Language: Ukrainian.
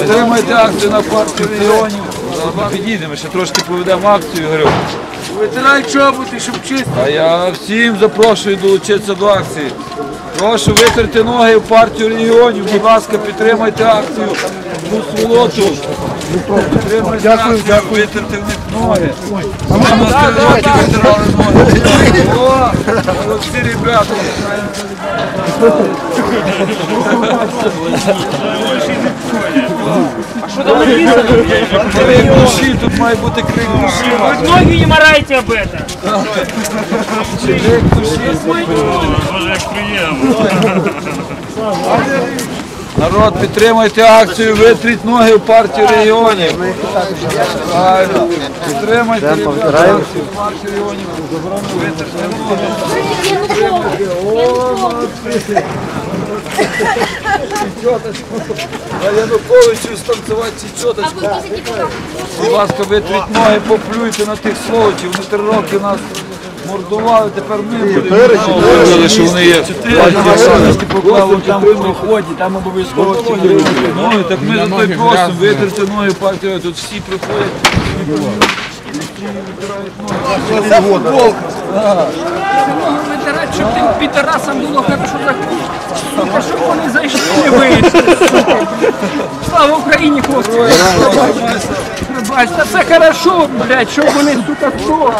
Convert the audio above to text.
Підтримайте акцію на партію регіонів. Ми підійдемо, ще трошки поведемо акцію, Ігорю. Витирай чоботи, щоб чисто. А я всім запрошую долучитися до акції. Прошу витерти ноги в партію регіонів. Будь ласка, підтримайте акцію. Мусволоту. Підтримайте акцію, витерти в них ноги. Сказати, витирали ноги. О, молодці ребята. Крик душі, тут має бути крик душі. Ноги не морайте об этом. Крик душі. Народ, підтримайте акцію, витріть ноги в партію регіонів. Правильно. Підтримайте ребята, акцію в партію регіонів. Витрите ноги. А Януковичу станцювати ці чоточки. Будь ласка, витріть ноги, поплюйте на тих сволочів. Вони три роки нас мордували, тепер ми будемо. Що вони є. Партія поклали там в ході, там обов'язково Ну, так ми за той просимо, витерти ноги партію, тут всі приходять. Витирай, щоб під Тарасом було хорошо Сука, щоб вони зайшли не вийшли. Слава Україні, хлопці! Пробач, це хорошо, блядь, що вони, тут хто?